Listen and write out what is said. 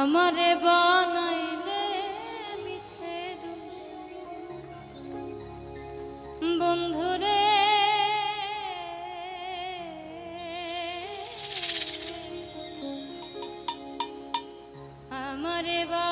আমারে বানাইলে মিছে বন্ধুরে। আমারে বা